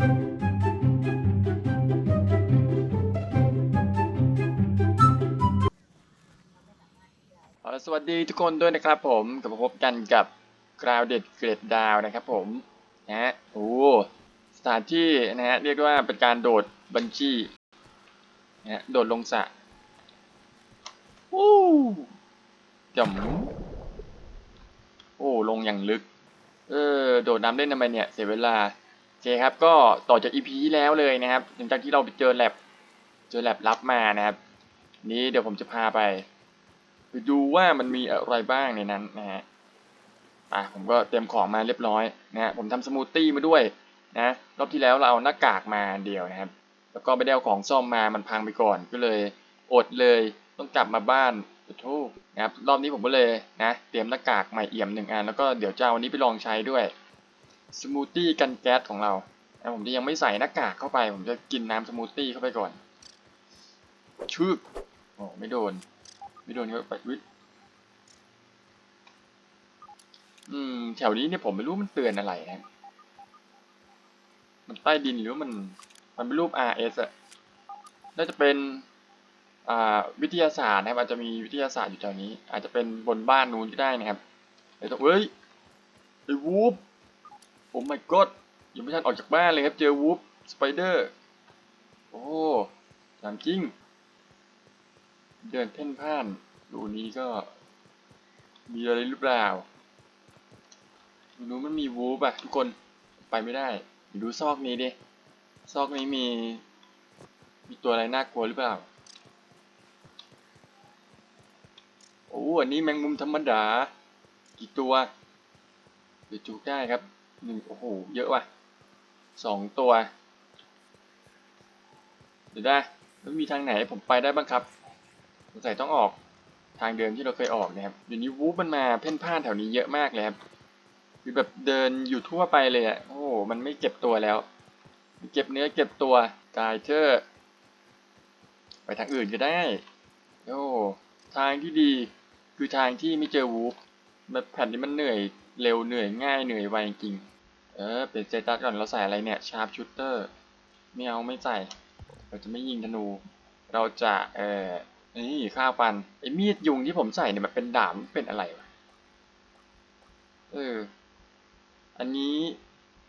เอาละสวัสดีทุกคนด้วยนะครับผมกลับมาพบกันกับกราวเด็ดเกรดดาวนะครับผมนะฮะโอ้สถานที่นะฮะเรียกว่าเป็นการโดดบัญชีนะฮะโดดลงสระวู้จำโอ้ลงอย่างลึก เออ โดดน้ำเล่นทำไมเนี่ย เสียเวลา เคครับก็ต่อจากอีพีที่แล้วเลยนะครับหลังจากที่เราไปเจอแลบเจอแลบลับมานะครับ นี้เดี๋ยวผมจะพาไป ไปดูว่ามันมีอะไรบ้างในนั้นนะฮะอะผมก็เตรียมของมาเรียบร้อยนะฮะผมทำสมูทตี้มาด้วยนะรอบที่แล้วเราเอาหน้ากากมาเดียวนะครับ แล้วก็ไม่ได้เอาของซ่อมมามันพังไปก่อนก็เลยอดเลยต้องกลับมาบ้านขอโทษนะครับรอบนี้ผมก็เลยนะ เตรียมหน้ากากใหม่เอี่ยมหนึ่งอันแล้วก็เดี๋ยวจะเอาอันนี้ไปลองใช้ด้วย สมูทตี้กันแก๊สของเรานะผมจะยังไม่ใส่หน้ากากเข้าไป ผมจะกินน้ำสมูทตี้เข้าไปก่อนชึกโอ้ไม่โดน ไม่โดนเขาไปวิอืม แถวนี้เนี่ยผมไม่รู้มันเตือนอะไรนะ มันใต้ดินหรือมัน มันเป็นรูป RS อะน่าจะเป็น อ่า วิทยาศาสตร์นะครับ อาจจะมีวิทยาศาสตร์อยู่แถวนี้ อาจจะเป็นบนบ้านนู้นก็ได้นะครับเดี๋ยวต้องเฮ้ยไอ้วูฟ โอ้ my god ยังไม่ทันออกจากบ้านเลยครับ เจอวูฟสไปเดอร์ โอ้ถามจริง เดินเพ่นพ่าน ดูนี้ก็ มีอะไรหรือเปล่าไม่รู้มันมีวูบอะทุกคนไปไม่ได้ ดูซอกนี้ดิ ซอกนี้มี มีตัวอะไรน่ากลัวหรือเปล่า โอ้อันนี้แมงมุมธรรมดา กี่ตัวเดี๋ยวจุกได้ครับ หนึ่งโอ้โห เยอะว่ะสองตัว เดี๋ยวได้แล้วมีทางไหนผมไปได้บ้างครับสงสัยต้องออกทางเดิมที่เราเคยออกนะครับเดี๋ยวนี้วูฟมันมาเพ่นพ่านแถวนี้เยอะมากเลยครับคือแบบเดินอยู่ทั่วไปเลยอะโอ้โหมันไม่เก็บตัวแล้ว เก็บเนื้อเก็บตัวกายเธอไปทางอื่นก็ได้โอ้ทางที่ดีคือทางที่ไม่เจอวูฟแบบแผ่นนี้มันเหนื่อย เร็วเหนื่อยง่ายเหนื่อยไวจริง เออเปลี่ยนใจตัดก่อนเราใส่อะไรเนี่ยชาร์ปชูเตอร์ไม่เอาไม่ใส่เราจะไม่ยิงธนู เราจะเอ่อนี่ข้าวปันไอ้มีดยุงที่ผมใส่เนี่ยมันเป็นดาบเป็นอะไรวะเอออันนี้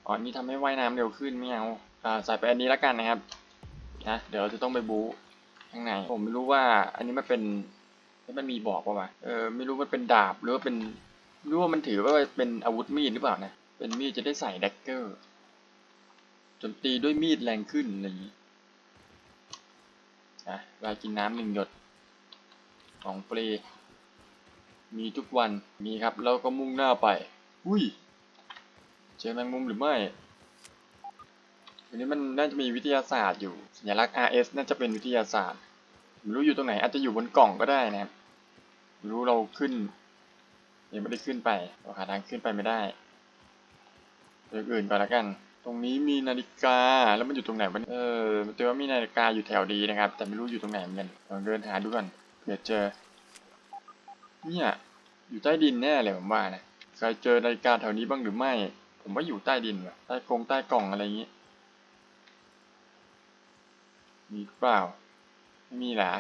อ๋อนนี้ทำให้ว่ายน้ำเร็วขึ้นไม่เอาอ่าใส่ไปอันนี้แล้วกันนะครับนะเดี๋ยวเราจะต้องไปบู๊ข้างในผมไม่รู้ว่าอันนี้มันเป็นมันมีบอกว่าเออไม่รู้มันเป็นดาบหรือว่าเป็น รู้ว่ามันถือว่าเป็นอาวุธมีดหรือเปล่านะ เป็นมีดจะได้ใส่แดกเกอร์จมตีด้วยมีดแรงขึ้นอะไรอย่างนี้นะเวลากินน้ำหนึ่งหยดของฟรีมีทุกวันมีครับแล้วก็มุ่งหน้าไป อุ้ย เจอแมงมุมหรือไม่อันนี้มันน่าจะมีวิทยาศาสตร์อยู่ สัญลักษณ์ RS น่าจะเป็นวิทยาศาสตร์ไม่รู้อยู่ตรงไหนอาจจะอยู่บนกล่องก็ได้นะครับรู้เราขึ้น ยังไม่ได้ขึ้นไปเราหาทางขึ้นไปไม่ได้เรื่องอื่นก่อนละกัน ตรงนี้มีนาฬิกาแล้วมันอยู่ตรงไหนวะเนี่ยเออมันเจอว่ามีนาฬิกาอยู่แถวดีนะครับ แต่ไม่รู้อยู่ตรงไหนเหมือนกันลองเดินหาดูก่อนเผื่อเจอ เนี่ยอยู่ใต้ดินแน่เลยผมว่านะใครเจอนาฬิกาแถวนี้บ้างหรือไม่ ผมว่าอยู่ใต้ดินว่ะใต้กรงใต้กล่องอะไรอย่างงี้มีหรือเปล่าไม่มีหรอ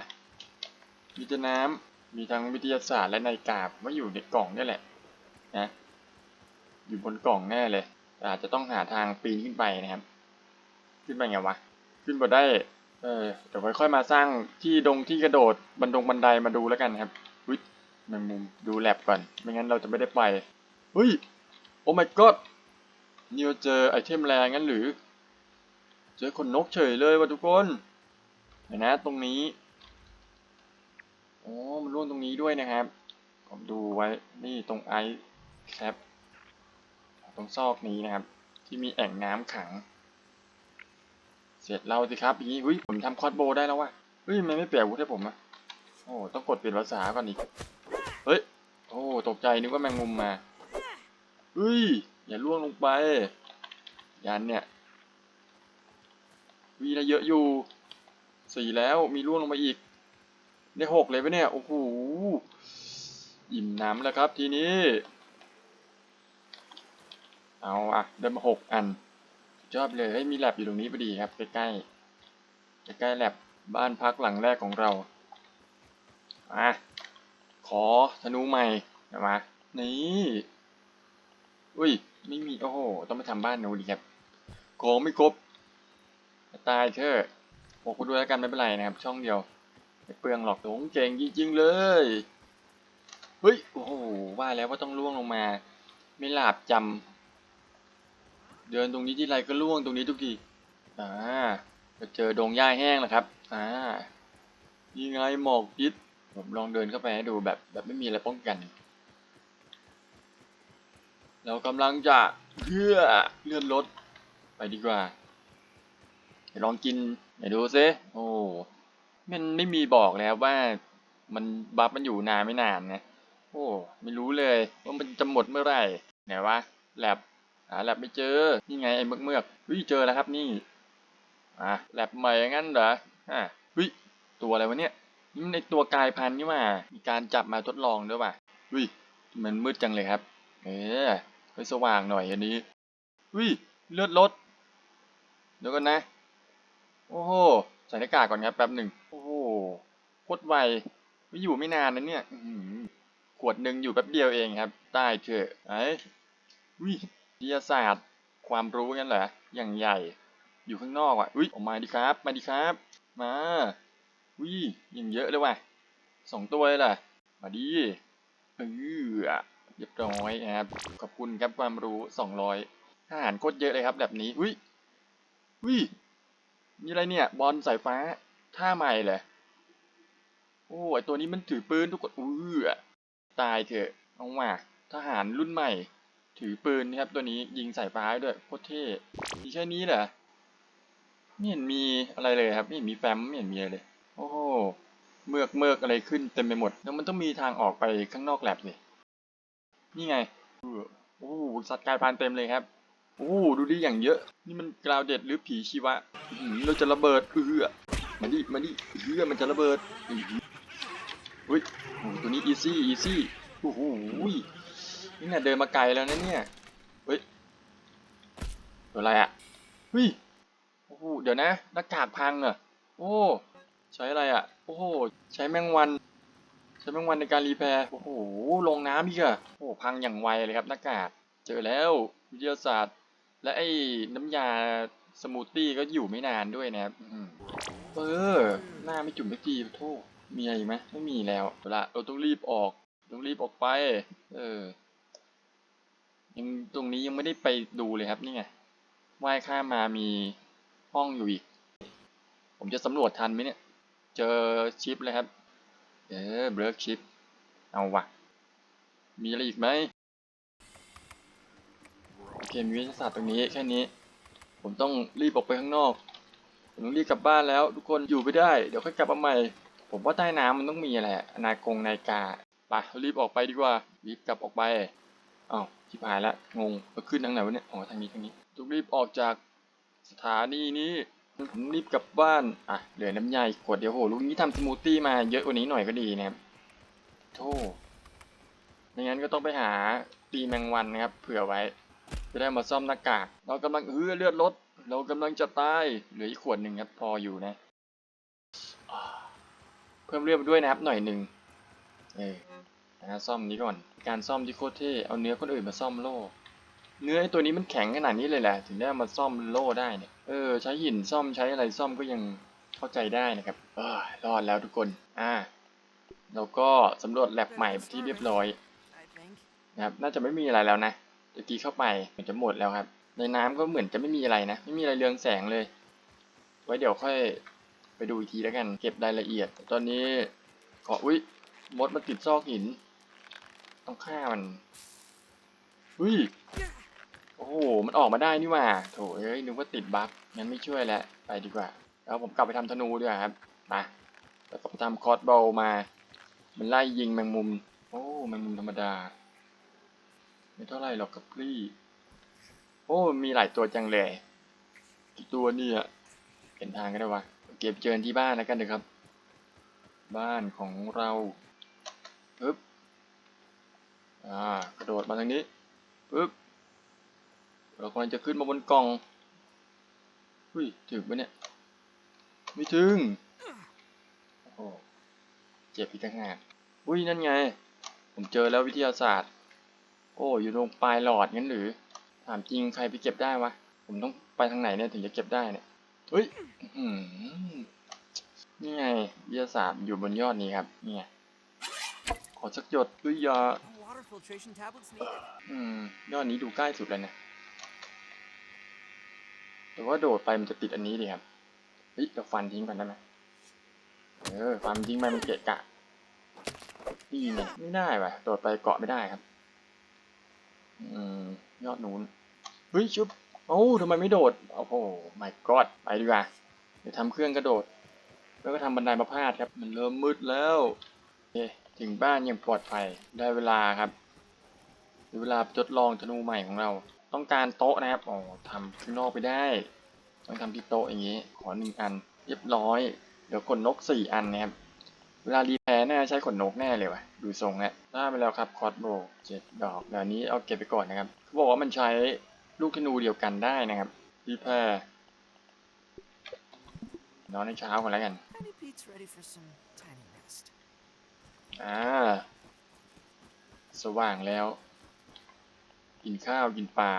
มีแต่น้ำ มีทั้งวิทยาศาสตร์และนาฬิกาผมว่าอยู่ในกล่องนี่แหละนะอยู่บนกล่องแน่เลยแต่อาจจะต้องหาทางปีนขึ้นไปนะครับ ขึ้นไปไงวะขึ้นบนได้เออเดี๋ยวค่อยๆมาสร้างที่ดงที่กระโดดบันดงบันไดมาดูแล้วกันครับวิแมงมุมดูแลบก่อน ไม่งั้นเราจะไม่ได้ไปเฮ้ยโอ้ my god นี่เราเจอไอเทมแรงงั้นหรือ เจอคนนกเฉยเลยว่ะทุกคนเห็นนะตรงนี้ โอ้มันร่วงตรงนี้ด้วยนะครับ ผมดูไว้นี่ตรงไอแคปตรงซอกนี้นะครับ ที่มีแอ่งน้ำขัง เสร็จเราสิครับอย่างนี้อุ้ยผมทำคอร์สโบได้แล้วว่ะเฮ้ยมันไม่เปลี่ยนวุธให้ผมอะโอ้ต้องกดเปลี่ยนภาษาก่อนอีกเฮ้ยโอ้ตกใจนึกว่าแมงมุมมาเฮ้ยอย่าล่วงลงไป ยันเนี่ยวีได้เยอะอยู่สี่แล้วมีล่วงลงมาอีก ได้หกเลยปะเนี่ย โอ้โห อิ่มน้ำแล้วครับทีนี้ เอาอะได้มาหกอันยอดเลยเฮ้มีแลบอยู่ตรงนี้พอดีครับ ใกล้ๆใกล้ๆแลบบ้านพักหลังแรกของเรามาขอธนูใหม่เดี๋ยวมานี่อุ้ย ไม่มี โอ้โห ต้องไปทำบ้านหนูดีครับ ของไม่ครบ ตายเถอะโอ้คุณดูแล้วกันไม่เป็นไรนะครับ ช่องเดียว ไม่เปลืองหรอกโถงเก่งจริงๆเลย เฮ้ย โอ้โห ว่าแล้วว่าต้องล่วงลงมา ไม่หลาบจำเดินตรงนี้ที่ไรก็ล่วงตรงนี้ทุกที อ่าจะเจอดงหญ้าแห้งแล้วครับ อ่านี่ไงหมอกพิษ ผมลองเดินเข้าไปให้ดูแบบแบบไม่มีอะไรป้องกัน เรากำลังจะเพื่อเลื่อนรถไปดีกว่าลองกินเดี๋ยวดูซิโอ้ มันไม่มีบอกแล้วว่ามันบัฟมันอยู่นานไม่นานนะ โอ้ ไม่รู้เลยว่ามันจะหมดเมื่อไหร่ไหนวะแลบหาแลบไม่เจอ นี่ไงไอ้เมือกเมือกๆเฮ้ยเจอแล้วครับนี่ อะแลบใหม่ย่างนั้นเหรออะเฮ้ยตัวอะไรวะเนี่ยนี่ในตัวกายพันธุ์นี่มามีการจับมาทดลองด้วยป่ะเฮ้ยมันมืดจังเลยครับ เออไปสว่างหน่อยอันนี้เฮ้ยเลือดลดเดี๋ยวก่อนนะ โอ้โห ใส่หน้ากากก่อนครับแป๊บหนึ่งโอ้โหโคตรไวไม่อยู่ไม่นานนะเนี่ยขวดหนึ่งอยู่แป๊บเดียวเองครับได้เถอะไอ้วิทยาศาสตร์ ความรู้งั้นเหรออย่างใหญ่ อยู่ข้างนอกว่ะอุ้ยออกมาดิครับ มาดิครับ มาวิอย่งเยอะเลยว่ะสองตัวเลยล่ะมาดิเออเรียบร้อยครับขอบคุณครับความรู้สองร้อยอาหารโคตรเยอะเลยครับแบบนี้อุ้ยอุ้ย นี่อะไรเนี่ย บอลสายฟ้าท่าใหม่เลยโอ้ไอตัวนี้มันถือปืนทุกคนอื้อตายเถอะเอามาทหารรุ่นใหม่ ถือปืนนะครับ ตัวนี้ยิงสายฟ้าด้วยโคตรเท่มีแค่นี้เหรอไม่เห็นมีอะไรเลยครับไม่เห็นมีแฟ้มไม่เห็นมีอะไรเลย โอ้โหเมือกเมือกอะไรขึ้นเต็มไปหมดแล้วมันต้องมีทางออกไปข้างนอกแลบเลยนี่ไงออโอ้โหสัตว์กลายพันธุ์เต็มเลยครับ โอ้ดูดิอย่างเยอะ นี่มันกราวเด็ดหรือผีชีวะเราจะระเบิดเออมาดิมาดิเออมันจะระเบิดอื้อหือเฮ้ยโอ้ตัวนี้อีซี่อีซี่โอ้โหนี่น่ะเดินมาไกลแล้วนะเนี่ยเฮ้ยตัวอะไรอะเฮ้ยโอ้โหเดี๋ยวนะหน้ากากพังเหรอะโอ้ใช้อะไรอะ โอ้โหใช้แมงวัน ใช้แมงวันในการรีแพร์โอ้โหลงน้ำอีกอะโอ้พังอย่างไวเลยครับหน้ากากเจอแล้ววิทยาศาสตร์ และไอ้น้ำยาสมูทตี้ก็อยู่ไม่นานด้วยนะครับเออ หน้าไม่จุ่มไม่จีโทษมีอะไรอีกไหมไม่มีแล้วเอาละเราต้องรีบออก ต้องรีบออกไป เออ ยังตรงนี้ยังไม่ได้ไปดูเลยครับนี่ไงว่ายข้ามมามีห้องอยู่อีก ผมจะสำรวจทันไหมเนี่ย เจอชิปเลยครับ เออเบรกชิป เอาวะมีอะไรอีกไหม โอเคมีวิทยาศาสตร์ตรงนี้แค่นี้ ผมต้องรีบออกไปข้างนอกผมต้องรีบกลับบ้านแล้ว ทุกคนอยู่ไม่ได้ เดี๋ยวค่อยกลับมาใหม่ ผมว่าใต้น้ำมันต้องมีอะไรอะนากงนายกาไปรีบออกไปดีกว่ารีบกลับออกไปอ้าวชิบหายละงงเราขึ้นทางไหนวะเนี่ยอ๋อทางนี้ทางนี้ต้องรีบออกจากสถานีนี้ผมรีบกลับบ้านอะเหลือน้ำยาอีกขวดเดียวโหลุงนี้ทำสมูทตี้มาเยอะกว่านี้หน่อยก็ดีนะครับโธ่ไม่งั้นก็ต้องไปหาตีแมงวันนะครับ เผื่อไว้ จะได้มาซ่อมหน้ากาก เรากำลังเออเลือดลด เรากำลังจะตาย เหลืออีกขวดหนึ่งครับพออยู่นะ เพิ่มเลือดไปด้วยนะครับหน่อยหนึ่งเออนะซ่อมนี้ก่อน การซ่อมที่โคตรเท่ เอาเนื้อคนอื่นมาซ่อมโล่ เนื้อไอตัวนี้มันแข็งขนาดนี้เลยแหละ ถึงได้มาซ่อมโล่ได้เนี่ย เออ ใช้หินซ่อมใช้อะไรซ่อมก็ยังเข้าใจได้นะครับ เออรอดแล้วทุกคน อ่าเราก็สำรวจแลบใหม่ที่เรียบร้อยนะครับ น่าจะไม่มีอะไรแล้วนะ ตะกี้เข้าไปเหมือนจะหมดแล้วครับ ในน้ำก็เหมือนจะไม่มีอะไรนะ ไม่มีอะไรเรืองแสงเลย ไว้เดี๋ยวค่อยไปดูอีกทีแล้วกัน เก็บรายละเอียด ตอนนี้ขออุ้ยมดมันติดซอกหิน ต้องฆ่ามันอุ้ยโอ้โห มันออกมาได้นี่ว่าโถเอ้ยนึกว่าติดบั๊กงั้นไม่ช่วยแล้วไปดีกว่า แล้วผมกลับไปทำธนูดีกว่าครับมาแล้วก็ไปทำคอร์สบอลมา มันไล่ยิงแมงมุม โอ้แมงมุมธรรมดา ไม่เท่าไรหรอกกับพี่ โอ้ มีหลายตัวจังเลยกี่ตัวเนี่ยเห็นทางก็ได้วะเก็บเจอที่บ้านแล้วกันเถอะครับ บ้านของเราปึ๊บอ่ากระโดดมาทางนี้ปึ๊บเรากำลังจะขึ้นมาบนกล่องอุ้ยถึงปะเนี่ยไม่ถึงโอ้เจ็บอีกต่างหากอุ้ยนั่นไง ผมเจอแล้ววิทยาศาสตร์ โอ้อยู่ตรงปลายหลอดงั้นหรือ ถามจริงใครไปเก็บได้วะ ผมต้องไปทางไหนเนี่ยถึงจะเก็บได้เนี่ยเฮ้ยนี่ไงวิทยาศาสตร์อยู่บนยอดนี้ครับนี่ไงขอสักหยดด้วยยาอืมยอดนี้ดูใกล้สุดเลยนะแต่ว่าโดดไปมันจะติดอันนี้ดิครับเฮ้ยเราฟันทิ้งก่อนได้ไหมเออฟันทิ้งไปมันเกะกะนี่ไงไม่ได้ว่ะโดดไปเกาะไม่ได้ครับ อืมยอดนูนเฮ้ยชุบโอ้ทำไมไม่โดดโอ้โห my god ไปดีกว่าเดี๋ยวทำเครื่องกระโดด แล้วก็ทำบันไดมาพาดครับ มันเริ่มมืดแล้วโอเคถึงบ้านอย่างปลอดภัยได้เวลาครับได้เวลาทดลองธนูใหม่ของเรา ต้องการโต๊ะนะครับอ๋อทำข้างนอกไปได้ ต้องทำที่โต๊ะอย่างนี้ ขอหนึ่งอัน เรียบร้อย เดี๋ยวขนนกสี่อันนะครับ เวลารีแพร์น่าจะใช้ขนนกแน่เลยว่ะ ดูทรงแล้วได้ไปแล้วครับคอร์สโบเจ็ดดอกเดี๋ยวนี้เอาเก็บไปก่อนนะครับเขาบอกว่ามันใช้ลูกธนูเดียวกันได้นะครับรีแพร์นอนในเช้าก่อนแล้วกัน Tiny Pete's ready for some tiny nest. อ่าสว่างแล้ว กินข้าวกินปลา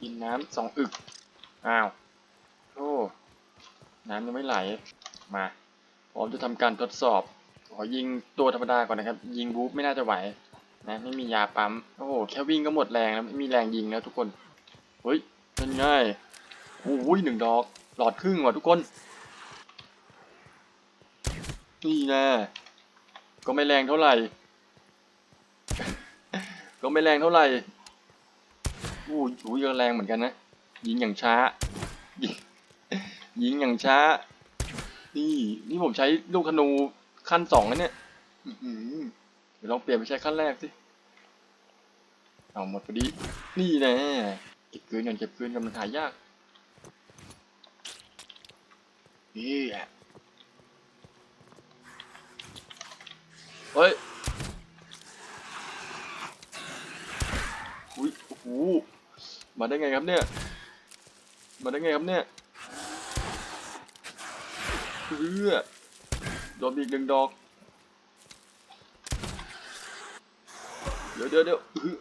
กินน้ำสองอึก อ้าว โอ้ น้ำยังไม่ไหล มา พร้อมจะทำการทดสอบ ขอยิงตัวธรรมดาก่อนนะครับ ยิงบู๊ไม่น่าจะไหวนะไม่มียาปั๊ม โอ้โห แค่วิ่งก็หมดแรงแล้วไม่มีแรงยิงแล้วทุกคน เฮ้ยเป็นไงโอ้ยหนึ่งดอก หลอดครึ่งว่ะทุกคน นี่นะก็ไม่แรงเท่าไหร่ ก็ไม่แรงเท่าไหร่อู้หูยังแรงเหมือนกันนะ ยิงอย่างช้า ยิงอย่างช้า นี่นี่ผมใช้ลูกธนูขั้นสองแล้วเนี่ยอื้อหือเดี๋ยวลองเปลี่ยนไปใช้ขั้นแรกสิ เอาหมดพอดี นี่แน่เก็บคืนกันเก็บคืนกันมันหายาก นี่แหละเฮ้ย อุ้ย โอ้โห มาได้ไงครับเนี่ย มาได้ไงครับเนี่ย เพื่อโดนอีกหนึ่งดอก เดี๋ยวเดี๋ยวเดี๋ยวอื้อ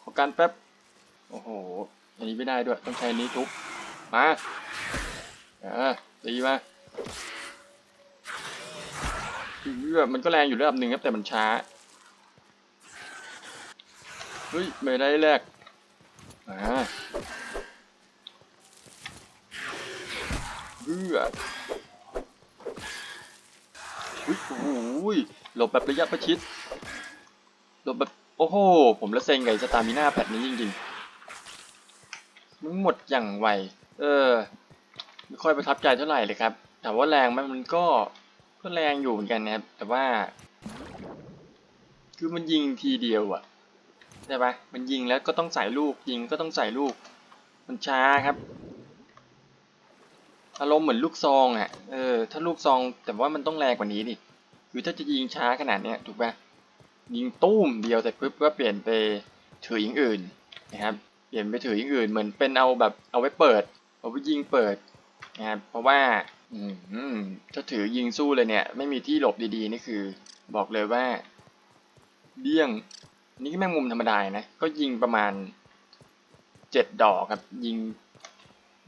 ขอการแป๊บ โอ้โห อันนี้ไม่ได้ด้วย ต้องใช้อนี้ทุบ มาเออตีมาคือมันก็แรงอยู่ระดับหนึ่งครับแต่มันช้า เฮ้ย ไม่ได้แรก อ่า เพื่ออุ้ยโอ้โหลบแบบระยะประชิด หลบแบบ โอ้โห ผมละเซ็งไงสตามิน่าแพทนี้จริงๆ มันหมดอย่างไว เออ ไม่ค่อยประทับใจเท่าไหร่เลยครับ แต่ว่าแรงไหมมันก็ก็แรงอยู่เหมือนกันนะครับ แต่ว่า คือมันยิงทีเดียวอะใช่ปะมันยิงแล้วก็ต้องใส่ลูก ยิงก็ต้องใส่ลูก มันช้าครับ อารมณ์เหมือนลูกซองอะเออ ถ้าลูกซองแต่ว่ามันต้องแรงกว่านี้ดิ คือถ้าจะยิงช้าขนาดเนี้ยถูกปะยิงตุ้มเดียวแต่ปุ๊บก็เปลี่ยนไปถืออย่างอื่นนะครับ เปลี่ยนไปถืออย่างอื่น เหมือนเป็นเอาแบบเอาไว้เปิด เอาไว้ยิงเปิดนะครับเพราะว่าอืมอืมถ้าถือยิงสู้เลยเนี่ย ไม่มีที่หลบดีๆนี่คือ บอกเลยว่าเดี้ยง นี่ก็แม่งมุมธรรมดานะ ก็ยิงประมาณเจ็ดดอกครับ ยิง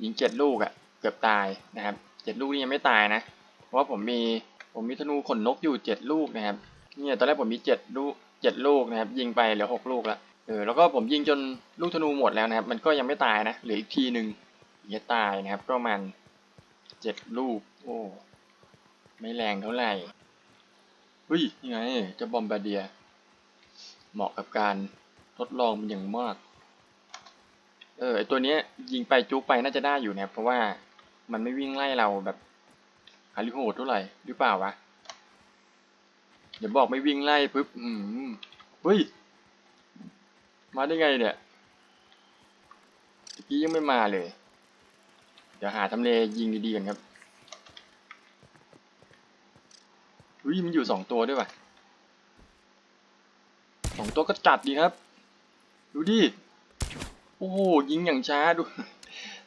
ยิงเจ็ดลูกอะ่ะ เกือบตายนะครับเจ็ดลูกนี่ยังไม่ตายนะ เพราะว่าผมมีผมมีธนูขนนกอยู่เจ็ดลูกนะครับเนี่ยตอนแรกผมมีเจ็ดลูกเจ็ดลูกนะครับ ยิงไปเหลือหกลูกละเออแล้วก็ผมยิงจนลูกธนูหมดแล้วนะครับ มันก็ยังไม่ตายนะเหลืออีกทีหนึ่งจะตายนะครับประมาณเจ็ดลูก โอ้ไม่แรงเท่าไหร่เฮ้ยยังไงเจะบอมบาเดีย เหมาะกับการทดลองเป็นอย่างมาก เออไอตัวเนี้ยยิงไปจุกไปน่าจะได้อยู่นะครับเพราะว่า มันไม่วิ่งไล่เราแบบฮาริโหดเท่าไหร่หรือเปล่าวะ เดี๋ยวบอกไม่วิ่งไล่ปุ๊บอืมเฮ้ย มาได้ไงเนี่ยเมื่อกี้ยังไม่มาเลย เดี๋ยวหาทำเลยิงดีๆกันครับอุ้ยมันอยู่สองตัวด้วยว่ะสองตัวก็จัดดีครับ ดูดิ โอ้โหยิงอย่างช้าดู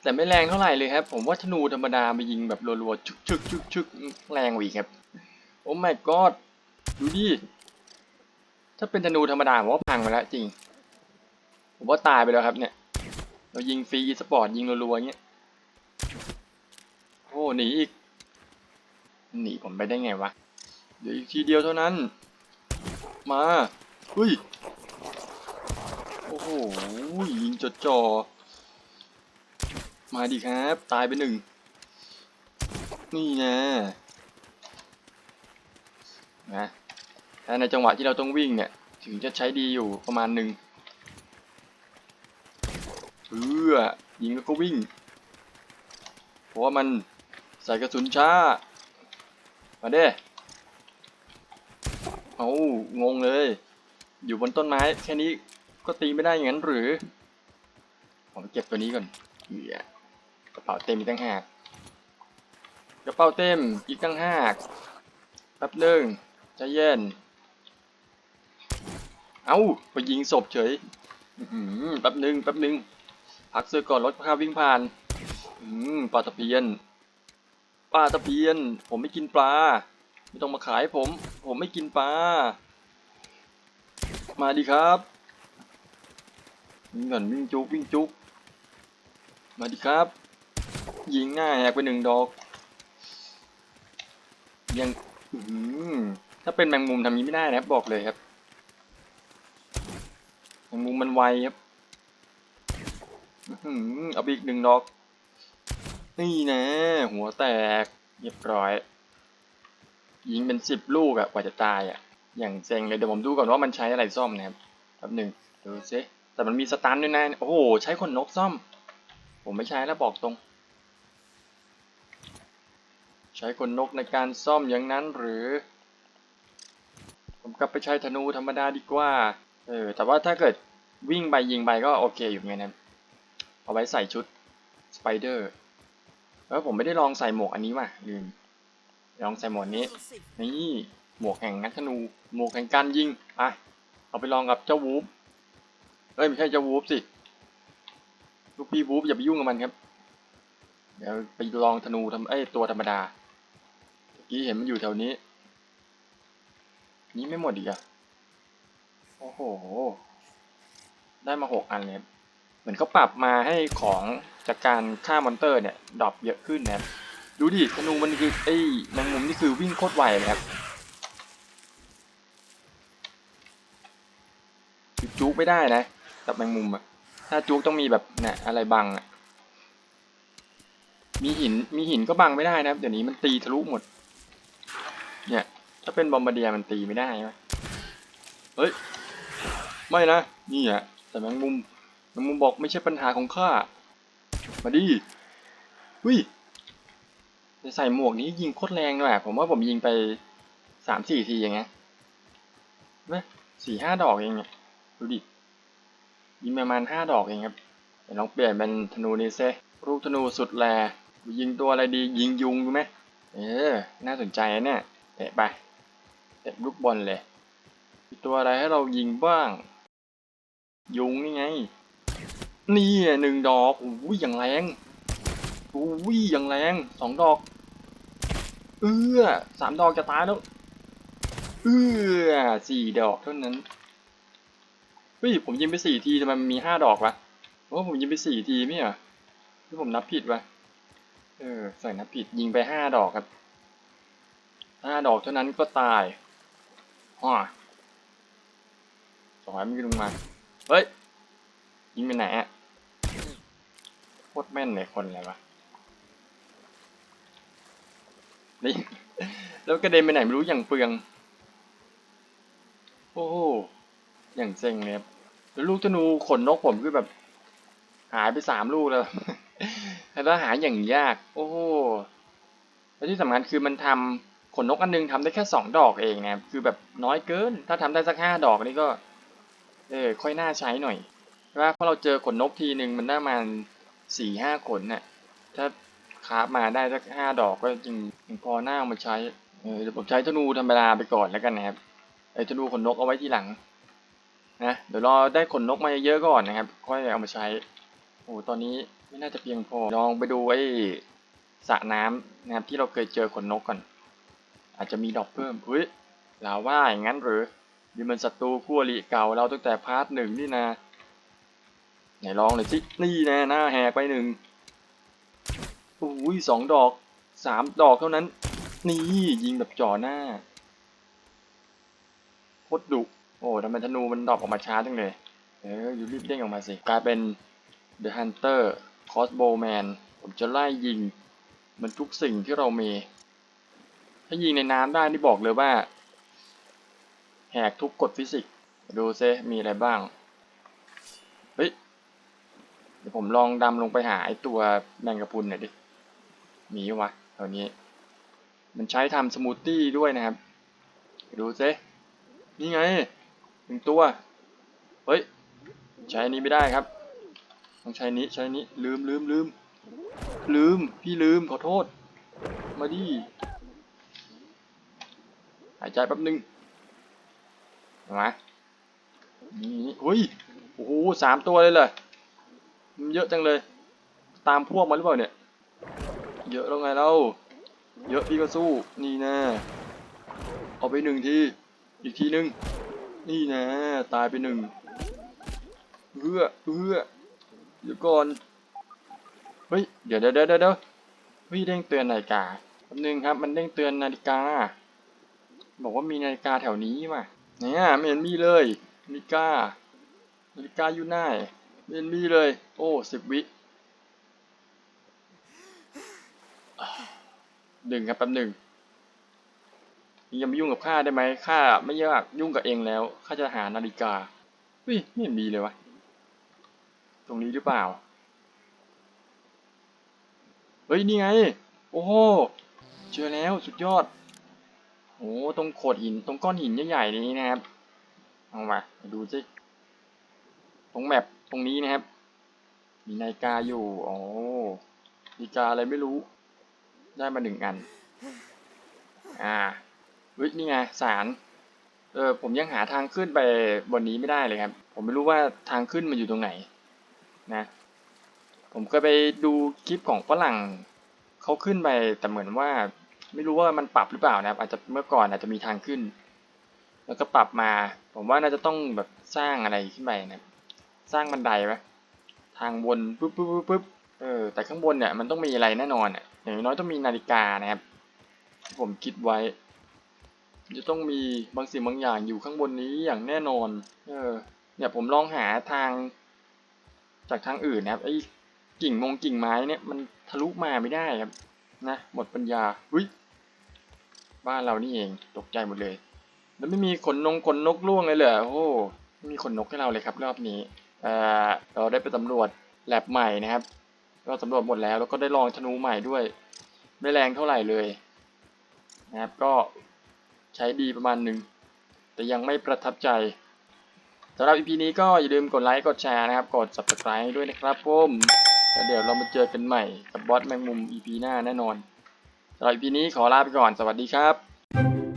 แต่ไม่แรงเท่าไหร่เลยครับ ผมว่าธนูธรรมดาไปยิงแบบรัวๆชึกชึกชึกชึกแรงกว่าอีกครับ โอ้ my god ดูดิ ถ้าเป็นธนูธรรมดาผมว่าพังไปแล้วจริง ผมว่าตายไปแล้วครับเนี่ย เรายิงฟรีสปอร์ตยิงรัวๆอย่างเงี้ย โอ้หนีอีก หนีผมไปได้ไงวะ เดี๋ยวอีกทีเดียวเท่านั้น มาเฮ้ย โอ้โหยิงจดจอ มาดิครับ ตายไปหนึ่ง นี่นะนะถ้าในจังหวะที่เราต้องวิ่งเนี่ย ถึงจะใช้ดีอยู่ประมาณหนึ่งเพื่อยิงแล้วก็วิ่ง เพราะว่ามันใส่กระสุนช้า มาเด้เอางงเลย อยู่บนต้นไม้แค่นี้ก็ตีไม่ได้อย่างนั้นหรือ ผมเก็บตัวนี้ก่อนเหี้ย ระเป๋าเต็มอีกตั้งหากกระเป๋าเต็มอีกตั้งหากแป๊บหนึงใจเย็น เอาไปยิงศพเฉยแป๊บหนึ่งแป๊บหนึ่งพักเสื้อก่อนรถข้าวิ่งผ่านปลาตะเพียนปลาตะเพียน ผมไม่กินปลา ไม่ต้องมาขายผม ผมไม่กินปลา มาดีครับวิ่งก่อนวิ่งจุกวิ่งจุก มาดีครับ ยิงง่ายแหกไปหนึ่งดอกยังถ้าเป็นแมงมุมทำนี้ไม่ได้นะครับบอกเลยครับแมงมุมมันไวครับเอาไปอีกหนึ่งดอก นี่นะ หัวแตกเรียบร้อย ยิงเป็นสิบลูกอะกว่าจะตายอะอย่างเซ็งเลยเดี๋ยวผมดูก่อนว่ามันใช้อะไรซ่อมนะครับแป๊บหนึ่งดูซิแต่มันมีสตันด้วยนะ โอ้โห ใช้ขนนกซ่อม ผมไม่ใช้แล้วบอกตรง ช้ขนนกในการซ่อมอย่างนั้นหรือ ผมกลับไปใช้ธนูธรรมดาดีกว่า เออ แต่ว่าถ้าเกิดวิ่งไปยิงไปก็โอเคอยู่ไงนะ เอาไว้ใส่ชุดสไปเดอร์แล้วผมไม่ได้ลองใส่หมวกอันนี้ว่ะลืมลองใส่หมวกนี้ นี่หมวกแห่งนักธนู หมวกแห่งการยิงไปเอาไปลองกับเจ้าวูฟเอ้ยไม่ใช่เจ้าวูฟสิ ลูกพี่วูฟอย่าไปยุ่งกับมันครับ เดี๋ยวไปลองธนูทำเอ้ยตัวธรรมดา กี้เห็นมันอยู่แถวนี้ นี้ไม่หมดอีกอะโอ้โห ได้มาหกอันเลยเหมือนเขาปรับมาให้ของจากการฆ่ามอนเตอร์เนี่ยดรอปเยอะขึ้นนะครับดูดิธนูมันคือไอ้แมงมุมนี่คือวิ่งโคตรไวเลยครับจุกไม่ได้นะกับแมงมุมอะถ้าจุกต้องมีแบบเนี่ยอะไรบังอะมีหินมีหินก็บังไม่ได้นะครับเดี๋ยวนี้มันตีทะลุหมด เนี่ย ถ้าเป็นบอมบาเดียมันตีไม่ได้ไหมเฮ้ย ไม่นะ นี่อะแต่แมงมุมแมงมุมบอกไม่ใช่ปัญหาของข้า มาดิหุ้ยจะใส่หมวกนี้ยิงโคตรแรงด้วยอะผมว่าผมยิงไปสามสี่ทีอย่างเงี้ยเว้ยสี่ห้าดอกเองเนี่ยดูดิ ยิงประมาณห้าดอกเองครับเดี๋ยวลองเปลี่ยนเป็นธนูนี้เซลูกธนูสุดแรงยิงตัวอะไรดียิงยุงดูไหมเออ น่าสนใจนะเนี่ย เตะไปเตะลูกบอลเลยมีตัวอะไรให้เรายิงบ้าง ยุงนี่ไง นี่อะหนึ่งดอกอุ้ยอย่างแรงอุ้ยอย่างแรงสองดอกเอื้อสามดอกจะตายแล้วเอื้อสี่ดอกเท่านั้นเฮ้ยผมยิงไปสี่ทีทำไมมันมีห้าดอกวะเพราะว่าผมยิงไปสี่ทีไม่เหรอหรือผมนับผิดวะเออใส่นับผิดยิงไปห้าดอกครับ ห้าดอกเท่านั้นก็ตายฮ่าสองร้อยมันลงมา เฮ้ย ยิงไปไหนอะโคตรแม่นเลยคนอะไรวะ นี่แล้วกระเด็นไปไหนไม่รู้อย่างเปลือง โอ้โห อย่างเซ็งเลยแล้วลูกธนูขนนกผมคือแบบ หายไปสามลูกแล้ว แล้วหาอย่างยาก โอ้โห แล้วที่สำคัญคือมันทำ ขนนกอันนึงทำได้แค่สองดอกเองนะครับคือแบบน้อยเกิน ถ้าทำได้สักห้าดอกนี่ก็ เออค่อยน่าใช้หน่อยว่าพอเราเจอขนนกทีหนึ่งมันได้มาสี่ห้าขนน่ะถ้าคราฟมาได้สักห้าดอกก็จริงยังพอหน้ามาใช้เออเดี๋ยวผมใช้ธนูธรรมดาไปก่อนแล้วกันนะครับไอ้ธนูขนนกเอาไว้ทีหลังนะเดี๋ยวรอได้ขนนกมาเยอะๆก่อนนะครับ ค่อยเอามาใช้โอ้ตอนนี้ไม่น่าจะเพียงพอลองไปดูไอ้สระน้ำนะครับที่เราเคยเจอขนนกก่อน อาจจะมีดอกเพิ่มเฮ้ยลาว่าอย่างนั้นหรือนี่มันศัตรูคู่อริเก่าเราตั้งแต่พาร์ทหนึ่งนี่นะไหนลองหน่อยสินี่แน่หน้าแหกไปหนึ่งอุ้ยสองดอกสามดอกเท่านั้น นี่ยิงแบบจ่อหน้าโคตรดุโอ้ทำไมธนูมันดอปออกมาช้าจังเลยเอออยู่รีบเด้งออกมาสิกลายเป็น The Hunter Crossbowman ผมจะไล่ยิง มันทุกสิ่งที่เรามี ถ้ายิงในน้ำได้นี่บอกเลยว่า แหกทุกกฎฟิสิกส์ดูซิมีอะไรบ้าง เฮ้ย เดี๋ยวผมลองดำลงไปหาไอตัวแมงกะพรุนหน่อยดิ มีวะแถวนี้ มันใช้ทำสมูทตี้ด้วยนะครับ ดูซินี่ไงหนึ่งตัว เฮ้ย ใช้นี้ไม่ได้ครับ ต้องใช้นี้ใช้นี้ลืมลืมลืมลืม พี่ลืมขอโทษ มาดิายใจแป๊บนึงมานี่เฮ้ย โอ้โหสามตัวเลยเหรอมันเยอะจังเลย ตามพวกมาหรือเปล่าเนี่ย เยอะแล้วไงเล่าเยอะพี่ก็สู้ นี่นะเอาไปหนึ่งที อีกทีหนึ่งนี่นะตายไปหนึ่งเอื้อเอื้อเดี๋ยวก่อน เฮ้ย เดี๋ยวเดี๋ยวเดี๋ยวเดี๋ยวเฮ้ยเด้งเตือนนาฬิกาแป๊บนึงครับ มันเด้งเตือนนาฬิกา บอกว่ามีนาฬิกาแถวนี้ว่ะเนี่ยไม่เห็นมีเลยนาฬิกานาฬิกาอยู่ไหนไม่เห็นมีเลย โอ้สิบวิอ่าดึงครับแป๊บหนึ่งยังไม่ยุ่งกับข้าได้ไหมข้าไม่อยากยุ่งกับเองแล้วข้าจะหานาฬิกาเฮ้ยไม่เห็นมีเลยวะตรงนี้หรือเปล่าเฮ้ยนี่ไง โอ้โหเจอแล้วสุดยอด โอ้ตรงโขดหินตรงก้อนหินใหญ่ๆนี้นะครับเอามาดูสิตรงแมปตรงนี้นะครับ มีนาฬิกาอยู่อ๋อนาฬิกาอะไรไม่รู้ ได้มาหนึ่งอัน อ่าเฮ้ยนี่ไงสารเออผมยังหาทางขึ้นไปบนนี้ไม่ได้เลยครับ ผมไม่รู้ว่าทางขึ้นมันอยู่ตรงไหน นะ ผมเคยไปดูคลิปของฝรั่งเขาขึ้นไปแต่เหมือนว่า ไม่รู้ว่ามันปรับหรือเปล่านะครับ อาจจะเมื่อก่อนอาจจะมีทางขึ้น แล้วก็ปรับมา ผมว่าน่าจะต้องแบบสร้างอะไรขึ้นไปนะครับสร้างบันไดไหมทางบนปุ๊บปุ๊บปุ๊บปุ๊บเออแต่ข้างบนเนี่ยมันต้องมีอะไรแน่นอนอะอย่างน้อยต้องมีนาฬิกานะครับ ผมคิดไว้ จะต้องมีบางสิ่งบางอย่างอยู่ข้างบนนี้อย่างแน่นอน เออ เนี่ยผมลองหาทาง จากทางอื่นนะครับไอ้กิ่งมงกิ่งไม้เนี่ยมันทะลุมาไม่ได้ครับนะหมดปัญญาอุ้ย บ้านเรานี่เองตกใจหมดเลย แล้วไม่มีขนนงขนนกล่วงเลยเหรอโอ้ไม่มีขนนกให้เราเลยครับรอบนี้เอ่อเราได้ไปสำรวจแลบใหม่นะครับ ก็สำรวจหมดแล้วแล้วก็ได้ลองธนูใหม่ด้วยไม่แรงเท่าไหร่เลยนะครับก็ใช้ดีประมาณหนึ่งแต่ยังไม่ประทับใจสำหรับ EP นี้ก็อย่าลืมกดไลค์กดแชร์นะครับ กด subscribe ด้วยนะครับผมแล้วเดี๋ยวเรามาเจอกันใหม่กับบอสแมงมุม EP หน้าแน่นอน สำหรับพีนี้ขอลาไปก่อนสวัสดีครับ